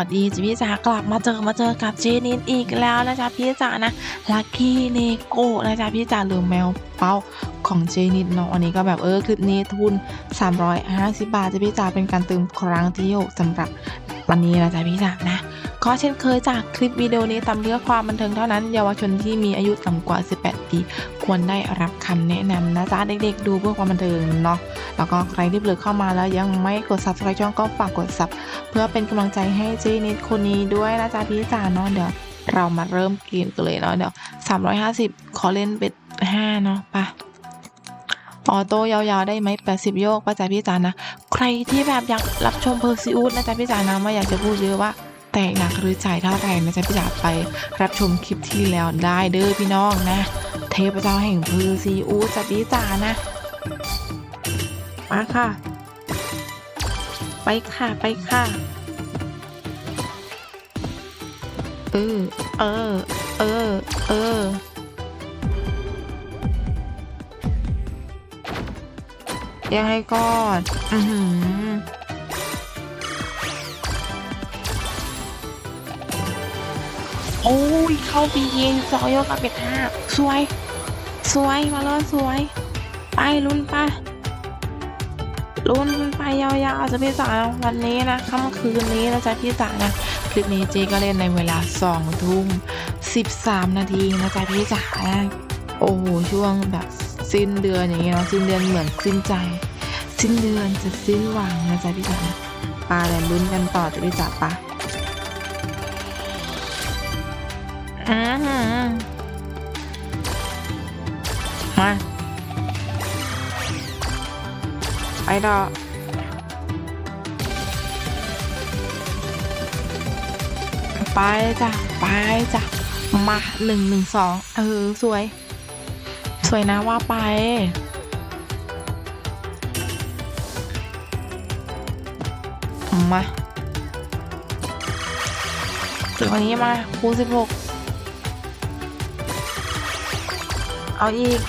วัสดีจิพี่จ๋ากลับมาเจอมาเจอกับเจนินอีกแล้วนะจ๊ะพี่จ๋านะลักกี้เนโกนะจ๊ะพี่จ๋าหรือแมวเป้าของเจนินเนาะอันนี้ก็แบบเออคลิปนี้ทุน 350 บาทจะพี่จ๋าเป็นการเติมครั้งที่หกสำหรับ วันนี้นะจ๊ะพี่จ๋านะก็เช่นเคยจากคลิปวิดีโอนี้ตามเรื่อความบันเทิงเท่านั้น เยาวชนที่มีอายุต่ำกว่า 18 ปี ควรได้รับคำแนะนำนะจ๊ะเด็กๆ ดูเพื่อความบันเทิงเนาะแล้วก็ใครที่เพิ่งเข้ามาแล้วยังไม่กด subscribe ช่องก็ฝากกด sub เพื่อเป็นกำลังใจให้เจนิดคนนี้ด้วยนะจ๊ะพี่จ๋าเนาะเดี๋ยวเรามาเริ่มเกมกันเลยเนาะเดี๋ยว 350 ขอเล่นเบ็ด5เนาะไปะออโต้ยาวๆได้ไหม80 โยกป้าจ๋าพี่จ๋านะ รที่แบบอยากรับชมเพอร์ซิอุสนะจ๊ะพี่จ๋านะไม่อยากจะพูดเยอะว่าแต่หนักหรือจ่ายเท่าไหร่นะจ๊ะพี่จ๋าไปรับชมคลิปที่แล้วได้เด้อพี่น้องนะ เทพเจ้าแห่งเพอร์ซิอุสจ้ะพี่จ๋านะ มาค่ะ ไปค่ะไปค่ะ เออเออเออเออ ยังไงก่อนอือหือโอ้ย เข้าปีเย็นสองยกกับเป็ดห้าสวย สวย มาเลยสวย ไปลุ้นไปลุ้นไปยาวๆจะพี่สาววันนี้นะค่ำคืนนี้นะจ๊ะพี่สาวนะคลิปนี้เจก็เล่นในเวลาสองทุ่มสิบสามนาทีนะจ๊ะพี่จ๋าโอ้โหช่วงแบบ สิ้นเดือนอย่างเงี้ยเนาะสิ้นเดือนเหมือนสิ้นใจ สิ้นเดือนจะสิ้นหวังนะจ๊ะพี่จ๋าปลาแลนลุ้นกันต่อจ้ะพี่จ๋าปะอือหือมาไปต่อไปจ้ะไปจ้ะมาหนึ่งหนึ่งสองเออ สวย สวยนะว่าไป มาถึงวันนี้มาคูณสิบหกเอาอีก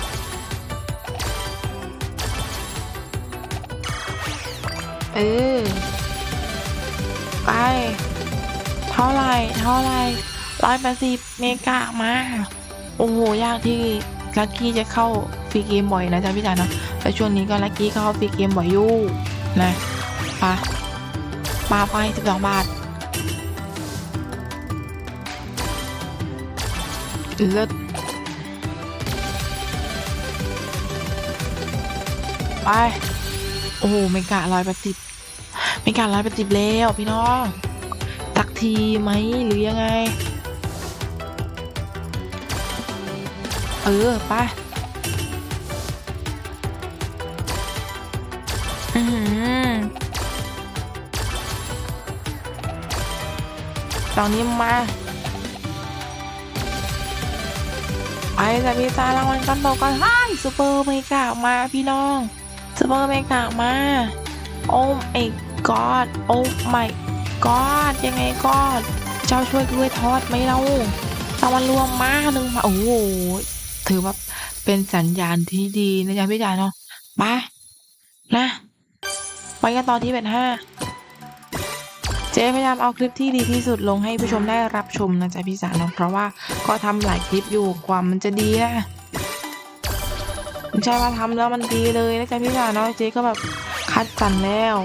เออไป เท่าไรเท่าไรร้อยแปดสิบเมกะมา โอ้โห ยากที่ ลักกี้จะเข้าฟรีเกมบ่อยนะจ๊ะพี่จ๋าเนาะแต่ช่วงนี้ก็ลักกี้เข้าฟรีเกมบ่อยอยู่นะปะปาไปสิบสองบาทเลิศไป โอ้โหเมกะร้อยแปดสิบเมกะร้อยแปดสิบแล้วพี่น้อง ตักทีไหมหรือยังไง เออไปอือหือตอนนี้มา ไปจะพี่ตารางวัลกันต่อกันให้ซูเปอร์เมกะมาพี่น้องซูเปอร์เมกะมา โอ้ไอ้กอดโอ้ไม่กอดยังไงกอด เจ้าช่วยกล้วยทอดไหมเรารางวัลรวมมาหนึ่งมา โอ้โห ถือว่าเป็นสัญญาณที่ดีนะจ๊ะพี่จ๋าเนาะไปนะไปกันต่อที่เบ็ดห้าเจ๊พยายามเอาคลิปที่ดีที่สุดลงให้ผู้ชมได้รับชมนะจ๊ะพี่จ๋าเนาะเพราะว่าก็ทำหลายคลิปอยู่ความมันจะดีนะไม่ใช่ว่าทำแล้วมันดีเลยนะจ๊ะพี่จ๋าเนาะเจ๊ก็แบบคัดสรรแล้ว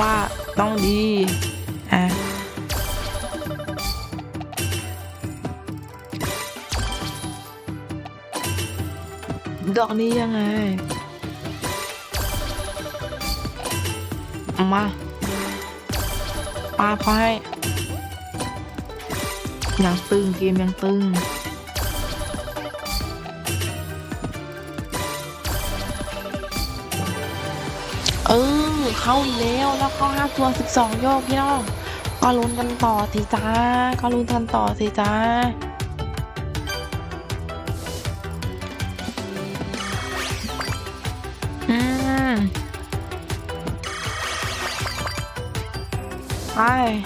ว่าต้องดีอะ ดอกนี้ยังไง มาปาเขาให้ยังตึงเกมยังตึงเออเข้าแล้วแล้วก็ห้าตัวสิบสองโยกพี่น้องก็ลุ้นกันต่อสิจ้าก็ลุ้นกันต่อสิจ้า ไป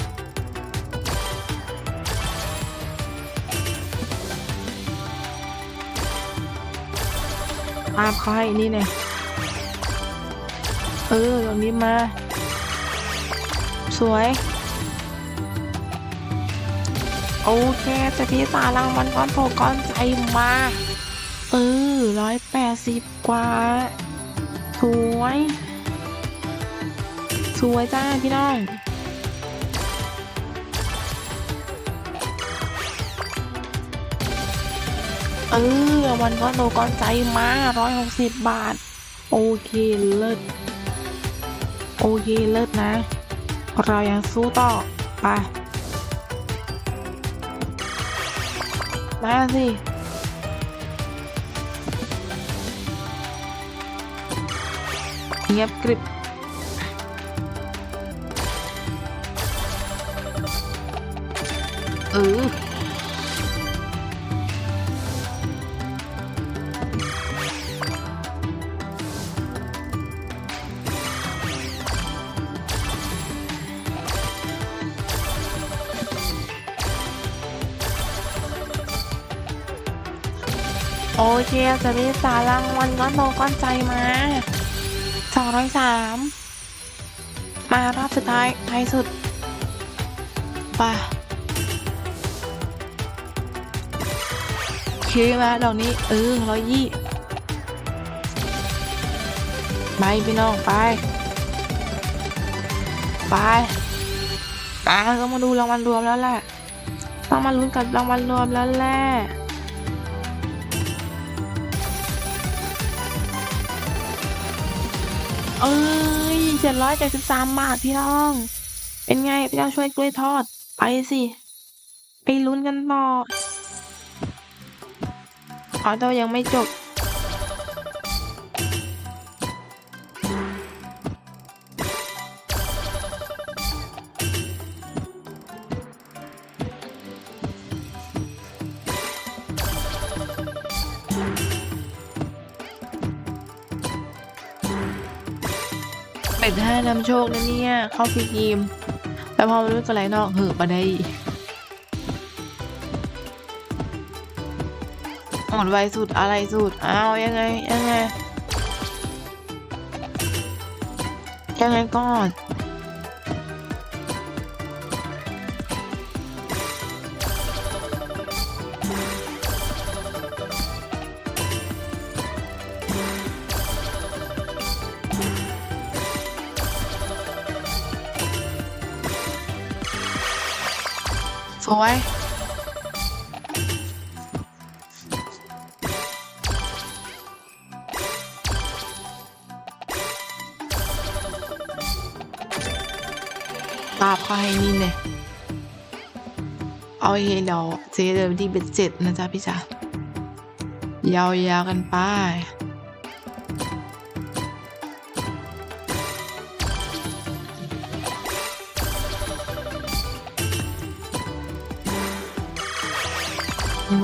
ตามเขาให้นี่เนี่ย เออตรงนี้มา สวย โอเคจะพี่ตารางวัลก้อนโตก้อนใจมา เออร้อยแปดสิบกว่า สวย สวยจ้าพี่น้อง เออวันก้อนก้อนใจมาร้อยหกสิบบาท โอเคเลิศโอเคเลิศนะ เรายังสู้ต่อไปมาสิเงียบกริบเออ เคจะมีสารางวัลก้อนโตก้อนใจมาสองร้อยสามมารอบสุดท้ายท้ายสุดไปคือมาดอกนี้ เออร้อยยี่ไปพี่น้อง ไป ไปมาก็มาดูรางวัลรวมแล้วแหละ ต้องมาลุ้นกับรางวัลรวมแล้วแหละ เอ้ยเจ็ดร้อยเจ็ดสิบสามบาทพี่น้อง เป็นไงพี่น้องช่วยกล้วยทอด ไปสิ ไปลุ้นกันต่อออโต้ยังไม่จบ เป็ดห้านำโชคนะเนี่ย เข้าฟรีเกมแต่พอมารู้กันไรนอกเหอะปะได้หมดไวสุดอะไรสุดอ้าวยังไงยังไงยังไงก่อน สวยปาบเขาให้นี่เนี่ย เอาเฮเดี๋ยวเจ๊เดี๋ยวที่เป็นเจ็ดนะจ๊ะพี่จ๋ายาวๆกันไป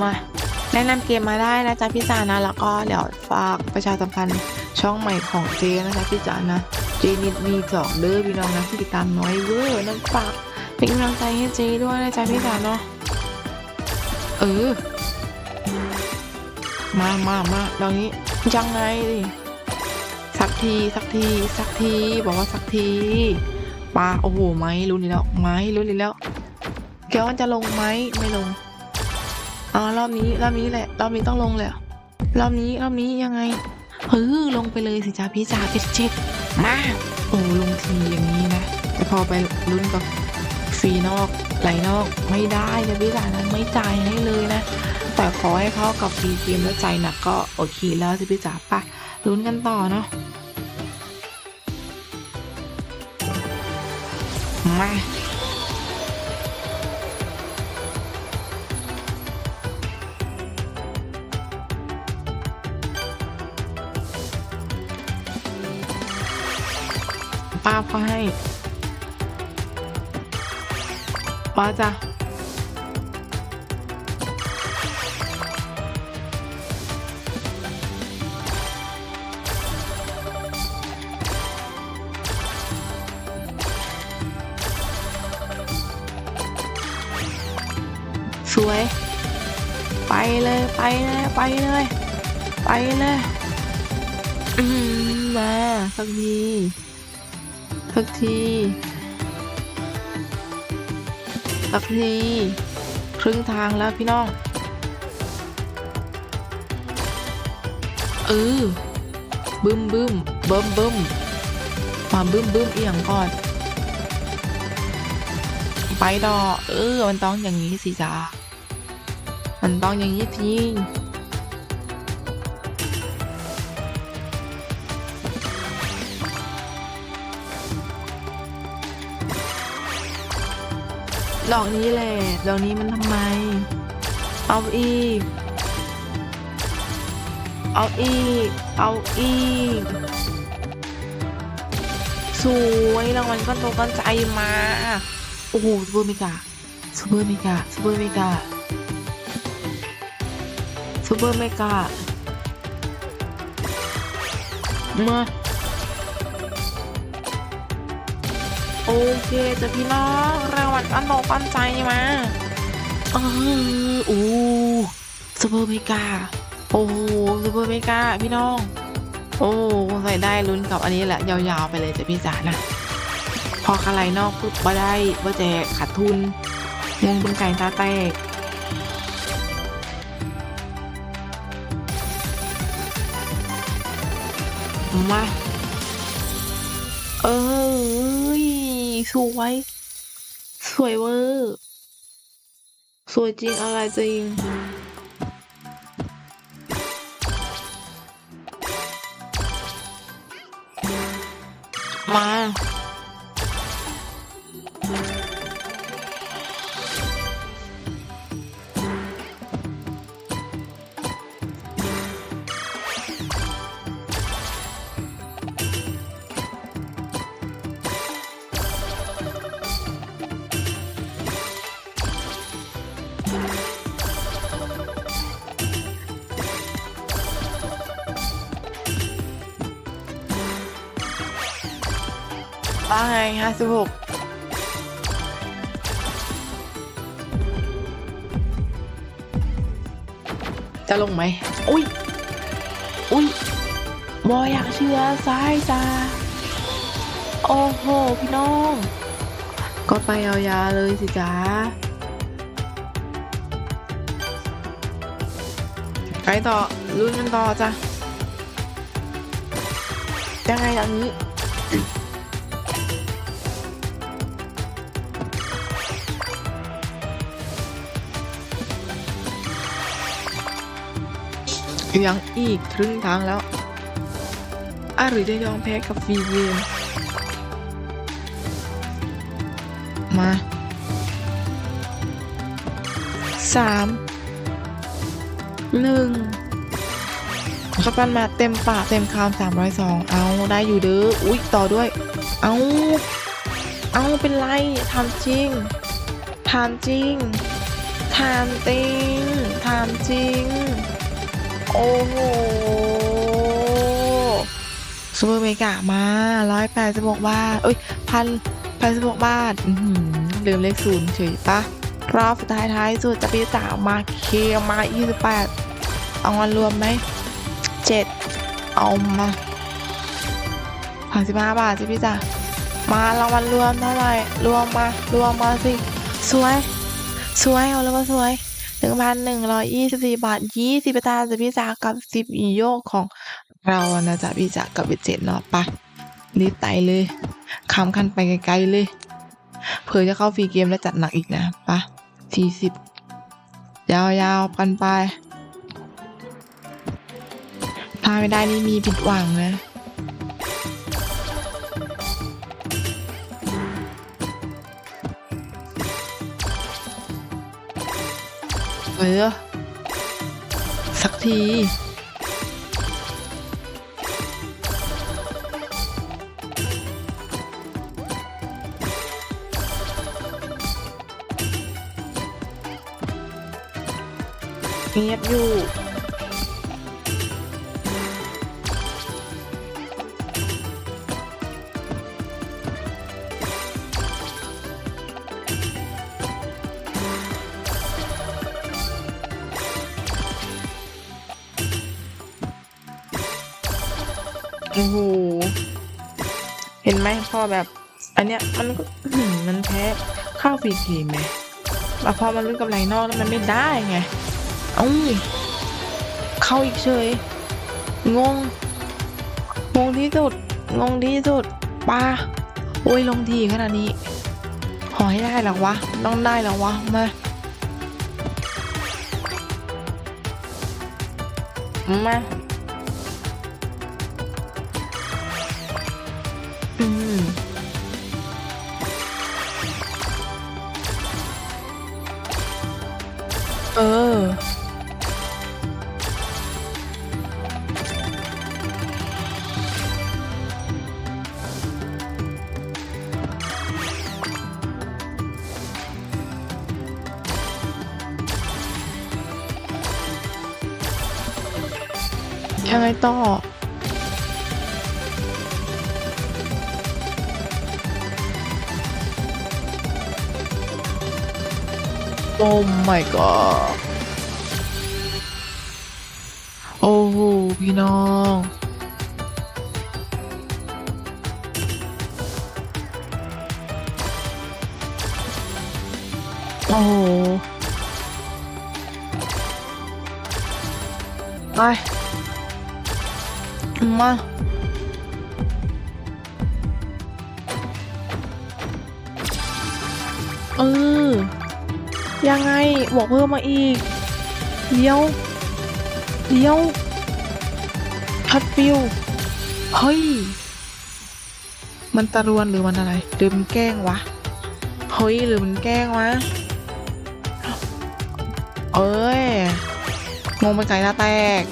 มาแนะนำเกมมาได้นะจ๊ะพี่จ๋านะ แล้วก็เดี๋ยวฝากประชาสัมพันธ์ช่องใหม่ของเจนะจ๊ะพี่จ๋านะ เจนิดมีสองเด้อพี่น้องนะที่ติดตามน้อยเวอร์นั่นฝากเป็นกำลังใจให้เจด้วยนะจ๊ะพี่จ๋าเนาะเออ มามามาตรงนี้ยังไงดิสักทีสักทีสักทีบอกว่าสักทีปลาโอ้โหไม้รู้นี่แล้วไม้รู้นี่แล้วแกว่าจะลงไหมไม่ลง อ๋อรอบนี้รอบนี้แหละรอบนี้ต้องลงเลยรอบนี้รอบนี้ยังไงเฮ้ยลงไปเลยสิจ้าพี่จ๋าเจ็ดเจ็ดมาโอ้ลงทีอย่างนี้นะแต่พอไปลุ้นกับฟรีนอกไหลนอกไม่ได้นะพี่จ๋านั้นไม่จ่ายให้เลยนะ แต่ขอให้เขากับฟรีเกมแล้วใจหนักก็โอเคแล้วสิพี่จ๋าไปลุ้นกันต่อเนาะมา ป้าเขาให้ป้าจ้ะสวย ไปเลยไปเลยไปเลย ไปเลย อืมมาสักที สักทีสักทีครึ่งทางแล้วพี่น้อง เออบึ้มบึ้มเบิ่มเบิ่มมาบึ้มบึ้มเอียงก่อน ไปดอเออ มันต้องอย่างนี้สิจ้ามันต้องอย่างนี้จ ดอกนี้แหละ ดอกนี้มันทำไม เอาอีก เอาอีก เอาอีก สวยรางวัลก้อนโตก้อนใจมา โอ้โหซูเปอร์เมกาซูเปอร์เมกาซูเปอร์เมกาซูเปอร์เมกามา โอเคจ้ะพี่น้องรางวัลก้อนโตก้อนใจมาเออโอ้ซูเปอร์เมกาโอ้ซูเปอร์เมกาพี่น้อง โอ้ใส่ได้ลุ้นกับอันนี้แหละยาวๆไปเลยจ้ะพี่จ๋านะ พอคาไลนอกปุ๊บบ่ได้บ่แจกขาดทุนงงเป็นไก่ตาแตกมา สวย สวยเวอร์สวยจริงอะไรจริงมา ห้าสิบหกจะลงไหม อุ้ย อุ้ยบอยอยากเชื่อซ้ายจ้าโอ้โห พี่น้อง ก็ไปเอายาเลยสิจ้าไปต่อลุ้นกันต่อจ้ะยังไงอย่างนี้ ยังอีกครึ่งทางแล้วอาหรือจะยอมแพ้กับฟีเกมมาสามหนึ่งสปันมาเต็มปากเต็มคำสามร้อยสองเอาได้อยู่เด้ออุ๊ยต่อด้วย เอาเอาเป็นไรทำจริงทำจริงทำจริงทำจริง โอ้โหซูเปอร์เมกามาร้อยแปดสิบหกบาท เอ้ยพันพันสิบหกบาทลืมเลขศูนย์เฉยปะรอบสุดท้ายท้ายสุดจะพี่สาวมาเคมายี่สิบแปดเอาเงินรวมไหมเจ็ดเอามาพันสิบห้าบาทสิพี่จ๋ามารางวัลรวมเท่าไหร่รวมมารวมมาสิ สวย สวยเอาแล้วว่าสวย หนึ่งพันหนึ่งร้อยยี่สิบสี่บาทยี่สิบตาจะพี่จ๋ากับสิบอีโยกของเรานะจ๊ะพี่จ๋ากับเบ็ดเจ็ดเนาะปะรีบไตเลยคำคันไปไกลๆเลย เผื่อจะเข้าฟรีเกมแล้วจัดหนักอีกนะปะสี่สิบยาวๆกันไปถ้าไม่ได้นี่มีผิดหวังนะ เออ สักทีเงียบอยู่ อ้โห เห็นไหมพอแบบ อันเนี้ยมันก็มันแพ้ข้าวฟรีเกมไหมแต่พอมันลุ้นกับไหลนอกแล้วมันไม่ได้ไงเอ้าเข้าอีกเฉย งง งงที่สุด งงที่สุดปาโอ้ยลงทีขนาดนี้ขอให้ได้หรอวะ ต้องได้หรอวะ มามา โอ้ my god โอ้โหพี่น้อ ยังไงบอกเพิ่มมาอีกเดี๋ยวเดี๋ยวพัดฟิวเฮ้ย มันตะรวนหรือมันอะไรหรือมันแกล้งวะ เฮ้ยหรือมันแกล้งวะ เอ้ย งงไปไกลตาแตก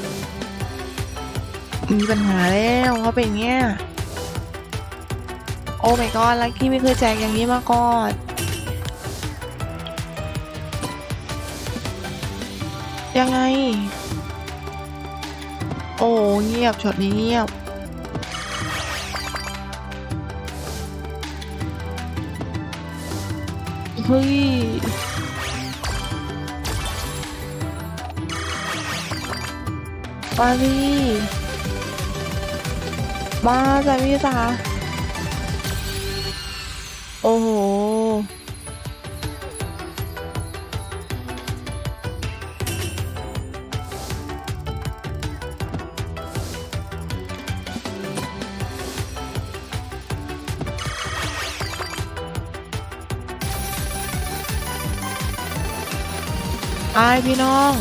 มีปัญหาแล้วเขาเป็นเงี้ย โอ้ my god ลักกี้ไม่เคยแจกอย่างนี้มาก่อน ยังไง โอ้เงียบช็อตนี้เงียบเฮ้ยมาดิมาจ้ะพี่จ๋าโอ้โห ตายพี่น้อง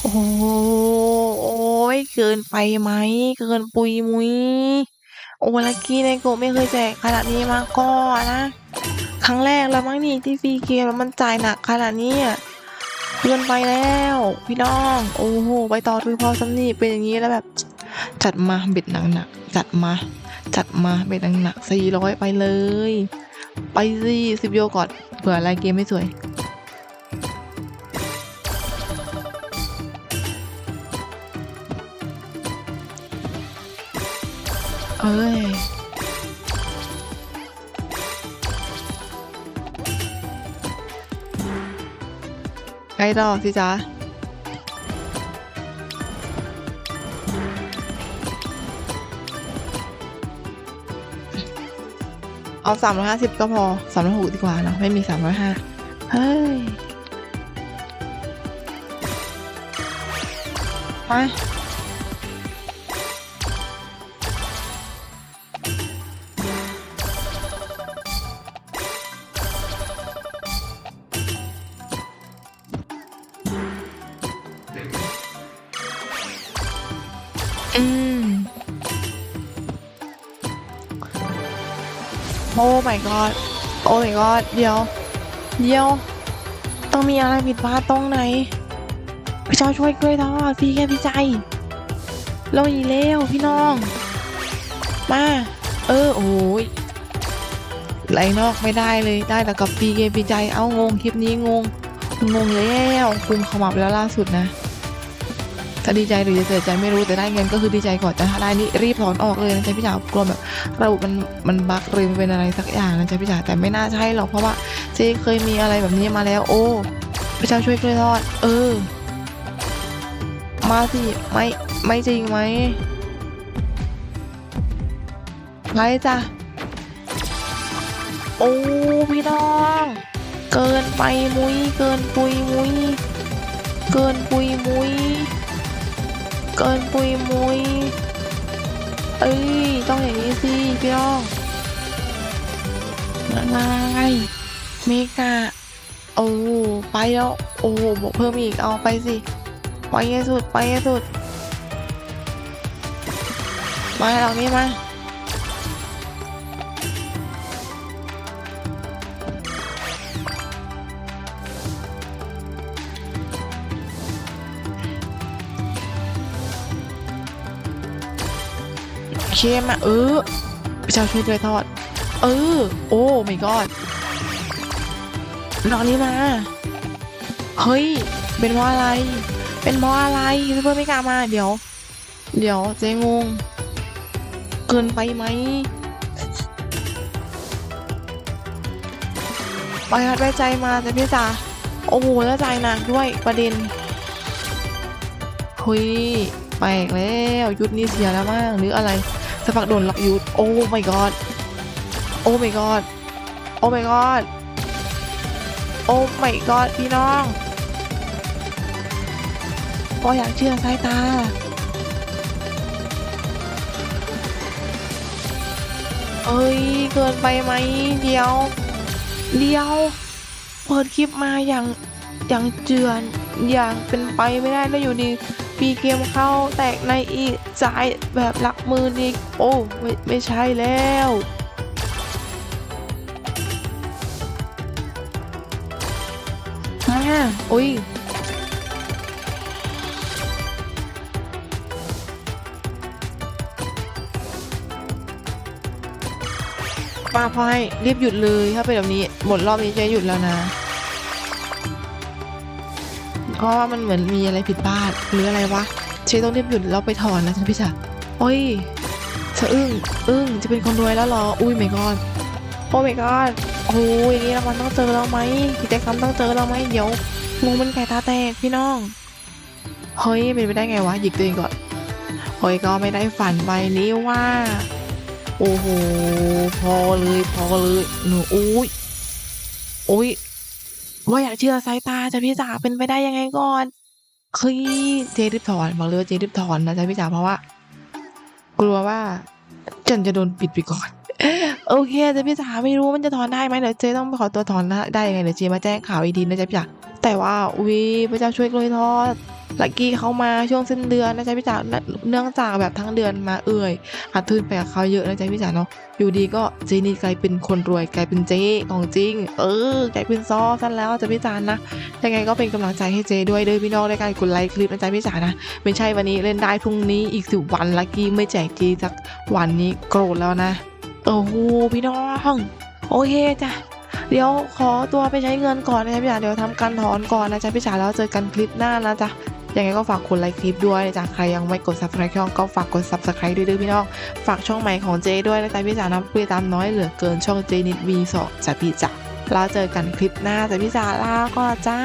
โอ้โยเกินไปไหม เกินปุยมุย โอ้ลักกี้ในโกไม่เคยแจกขนาดนี้มาก่อนนะ ครั้งแรกแล้วมั้งนี่ที่ฟรีเกมแล้วมันจ่ายหนักขนาดนี้อะเกินไปแล้ว พี่น้อง โอ้โห ไปต่อคือพอสำนีเป็นอย่างนี้แล้วแบบ จัดมาเบ็ดหนักหนักๆจัดมา จัดมาเบ็ดหนักหนักสี่ร้อยไปเลย ไปสิสิบโยก่อนเผื่ออะไรเกมไม่สวย เอ้ยไงต่อสิจ๊ะเอาสามร้อยห้าสิบก็พอสามร้อยหกดีกว่าเนอะไม่มีสามร้อยห้าเฮ้ย มา อืมโอ้ my god โอ้ my god เดี๋ยว เดี๋ยว ต้องมีอะไรผิดพลาดตรงไหนพระเจ้าช่วยกล้วยทอดพี่แค่พี่ใจเราอีเล้วพี่น้อง มา เออ โอ้ยไหลนอกไม่ได้เลยได้แต่กับปีเกมปีใจ เอางงคลิปนี้งง งงแล้วคุมขมับแล้วล่าสุดนะ จะดีใจหรือจะเสียใจไม่รู้แต่ได้เงินก็คือดีใจก่อนแต่ถ้าได้นี่รีบถอนออกเลยนะจ๊ะพี่จ๋ากลัวแบบระบบมันมันบั๊กหรือเป็นอะไรสักอย่างนะจ๊ะพี่จ๋าแต่ไม่น่าใช่หรอกเพราะว่าเจ๊เคยมีอะไรแบบนี้มาแล้ว โอ้พระเจ้าช่วยกล้วยทอด เออ มาสิไม่ไม่จริงไหมไรจ้ะโอ้พี่น้องเกินไปมุ้ยเกินปุยมุ้ยเกินปุยมุ้ย เกินปุยมุยเอ้ย ต้องอย่างนี้สิพี่น้องยังไงเมกาโอ้ไปแล้ว โอ้บวกเพิ่มอีกเอาไปสิ ไปให้สุด ไปให้สุด มาเหล่านี้มา เคมาเออพี่ชาวช่วยด้วยทอด เออ โอ้ไม่กอดนอนนี้มา เฮ้ย เป็นเพราะอะไร เป็นเพราะอะไรซูเปอร์ไม่กล้ามา เดี๋ยว เดี๋ยวเจ๊งง เกินไปไหมไปฮัดไว้ใจมาแต่พี่จ๋าโอ้โหแล้วใจหนักด้วยประเด็นเฮ้ยแปลกแล้ว ยุดนี่เสียแล้วมั้งหรืออะไร สักพักโดนล็อกยุดโอ้ my god โอ้ my god โอ้ my god โอ้ my god พี่น้องพออยากเชื่อสายตาเอ้ย เกินไปไหมเดียวเดียว เปิดคลิปมาอย่างอย่างเจือนอย่างเป็นไปไม่ได้แล้วอยู่ดีปีเกมเข้าแตกในอีกจ่าย แบบหลักหมืออีก โอ้ไม่ไม่ใช่แล้วมาอุ้ยมาพอยรีบหยุดเลยถ้าเป็นแบบนี้หมดรอบนี้จะหยุดแล้วนะ เพราะว่ามันเหมือนมีอะไรผิดพลาดหรืออะไรวะเชฟต้องรีบหยุดแล้วไปถอนนะท่านพี่จ๋า โอ้ยสะอึ้งอึ้งจะเป็นคนรวยแล้วหรอ อุ้ยไม่กอนโอ้ไม่กอนโอ้ยอย่างนี้รางวัลต้องเจอแล้วไหมกิจกรรมต้องเจอแล้วไหมเดี๋ยวงูมันไก่ตาแตกพี่น้อง เฮ้ยเป็นไปได้ไงวะหยิกตัวเองก่อนเฮ้ยก็ไม่ได้ฝันไปนี่ว่า โอ้โหพอเลยพอเลยหนูอุ้ยอุ้ยว่าอยากเชื่อสายตาจะพี่จ๋าเป็นไปได้ยังไงก่อนเฮ้ยเจริบถอนบอกเลยว่าเจริบถอนนะจ๊ะพี่จ๋าเพราะว่า กลัวว่าจันจะโดนปิดไปก่อน โอเคแต่พี่จ๋าไม่รู้มันจะถอนได้ไหมเดี๋ยวเจต้องไปขอตัวถอนได้ยังไงเดี๋ยวเจมาแจ้งข่าวอีกทีนะจ๊ะพี่จ๋าแต่ว่าอุ้ยพระเจ้าช่วยกล้วยทอด ลักกี้เขามาช่วงสิ้นเดือนนะจ๊ะพี่จ๋าเนื่องจากแบบทั้งเดือนมาเอื่อยขาดทุนไปกับเขาเยอะนะจ๊ะพี่จ๋าเนาะอยู่ดีก็เจนี่กลายเป็นคนรวยกลายเป็นเจ๊ของจริง เออกลายเป็นซอซะแล้วจ๊ะพี่จ๋านะยังไงก็เป็นกำลังใจให้เจด้วยเด้อพี่น้องในการกดไลค์คลิปนะจ๊ะพี่จ๋านะไม่ใช่วันนี้เล่นได้พรุ่งนี้อีกสิบวันลักกี้ไม่แจกจีสักวันนี้โกรธแล้วนะโอ้โหพี่น้องโอเคจ้ะเดี๋ยวขอตัวไปใช้เงินก่อนนะจ๊ะพี่จ๋าเดี๋ยวทำการถอนก่อนนะจ๊ะพี่จ๋าแล้วเจอกันคลิปหน้านะจ๊ะ ยังไงก็ฝากกดไลค์คลิปด้วยนะจ๊ะใครยังไม่กด subscribe ช่องก็ฝากกด subscribe ด้วยด้วยพี่น้อง ฝากช่องใหม่ของเจด้วยนะจ๊ะพี่จ๋านะพี่ตามน้อยเหลือเกินช่องเจนิดวีสองจ้ะพี่จ๋าแล้วเจอกันคลิปหน้าจ้ะพี่จ๋าลาก็จ้า